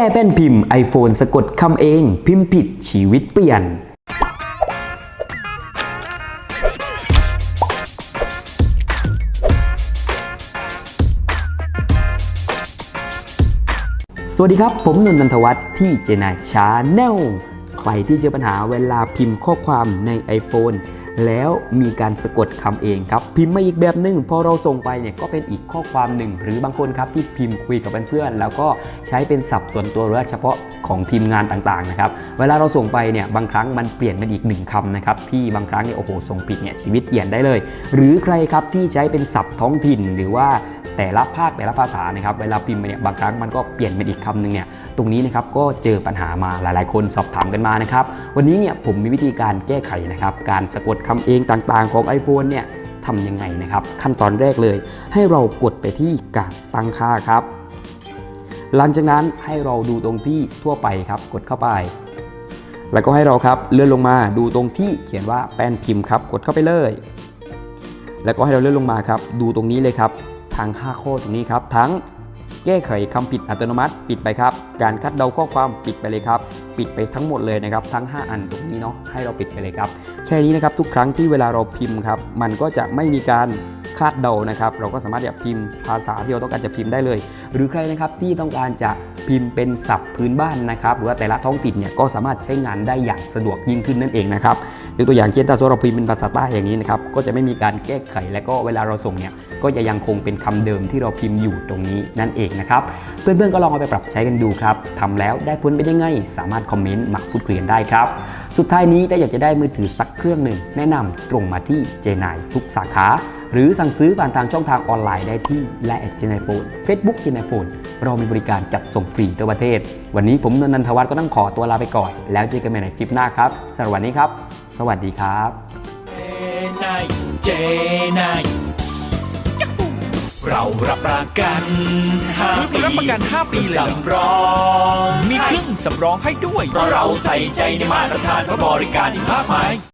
ก้แป้นพิมพ์ iPhone สะกดคำเอง พิมพ์ผิดชีวิตเปลี่ยน สวัสดีครับ ผมนนท์นันทวัฒน์ที่เจนายชาแนลใครที่เจอปัญหาเวลาพิมพ์ข้อความใน iPhone แล้วมีการสะกดคำเองครับพิมพ์มาอีกแบบหนึ่งพอเราส่งไปเนี่ยก็เป็นอีกข้อความหนึ่ง หรือบางคนครับที่พิมพ์คุยกับเพื่อนๆแล้วก็ใช้เป็นศัพท์ส่วนตัวหรือเฉพาะของทีมงานต่างๆนะครับเวลาเราส่งไปเนี่ยบางครั้งมันเปลี่ยนเป็นอีกหนึ่งคำนะครับที่บางครั้งเนี่ยโอ้โหส่งผิดเนี่ยชีวิตเปลี่ยนได้เลย หรือใครครับที่ใช้เป็นศัพท์ท้องถิ่นหรือว่า แต่ละภาคแต่ละภาษานะครับเวลาพิมพ์ไปเนี่ยบางครั้งมันก็เปลี่ยนเป็นอีกคำหนึ่งเนี่ยตรงนี้นะครับก็เจอปัญหามาหลาย ๆ คนสอบถามกันมานะครับวันนี้เนี่ยผมมีวิธีการแก้ไขนะครับการสะกดคำเองต่างๆ ของ iPhone เนี่ยทำยังไงนะครับ ขั้นตอนแรกเลย ให้เรากดไปที่การตั้งค่าครับ หลังจากนั้นให้เราดูตรงที่ทั่วไปครับกดเข้าไป แล้วก็ให้เราครับเลื่อนลงมาดูตรงที่เขียนว่าแป้นพิมพ์ครับ กดเข้าไปเลย แล้วก็ให้เราเลื่อนลงมาครับ ดูตรงนี้เลยครับ ทั้ง 5 ข้อตรงนี้ครับ ทั้งแก้ไขคำผิดอัตโนมัติ ปิดไปครับ การคัดเดาข้อความปิดไปเลยครับ ปิดไปทั้งหมดเลยนะครับ ทั้ง 5 อันตรงนี้เนาะให้เราปิดไปเลยครับ แค่นี้นะครับทุกครั้งที่เวลาเราพิมพ์ครับ มันก็จะไม่มีการ คาดเดานะครับ เราก็สามารถจะพิมพ์ภาษาที่เราต้องการจะพิมพ์ได้เลย หรือใครนะครับที่ต้องการจะพิมพ์เป็นศัพท์พื้นบ้านนะครับ หรือว่าแต่ละท้องถิ่นเนี่ยก็สามารถใช้งานได้อย่างสะดวกยิ่งขึ้นนั่นเองนะครับยกตัวอย่างเช่นถ้าเราพิมพ์เป็นภาษาใต้อย่างนี้นะครับก็จะไม่มีการแก้ไข และก็เวลาเราส่งเนี่ยก็จะยังคงเป็นคำเดิมที่เราพิมพ์อยู่ตรงนี้นั่นเองนะครับเพื่อนๆก็ลองเอาไปปรับใช้กันดูครับทำแล้วได้ผลเป็นยังไงสามารถคอมเมนต์มาพูดคุยกันได้ครับสุดท้ายนี้ถ้าอยากจะได้มือถือสักเครื่องหนึ่งแนะนำตรงมาที่เจนายทุกสาขา หรือสั่งซื้อผ่านทางช่องทางออนไลน์ได้ที่ไลน์แอดเจนายโฟนเฟซบุ๊กเจนายโฟนเรามีบริการจัดส่งฟรีทั่วประเทศ วันนี้ผมนนท์นันทวัฒน์ก็ต้องขอตัวลาไปก่อน แล้วเจอกันใหม่ในคลิปหน้าครับสำหรับวันนี้ครับ สวัสดีครับนายเจนายเรารับประกันห้าคือปีรับประกัน5ปีเลยเหรอสำรองมีเครื่องสำรองให้ด้วย เพราะเราใส่ใจในมาตรฐานและบริการอีกมากมาย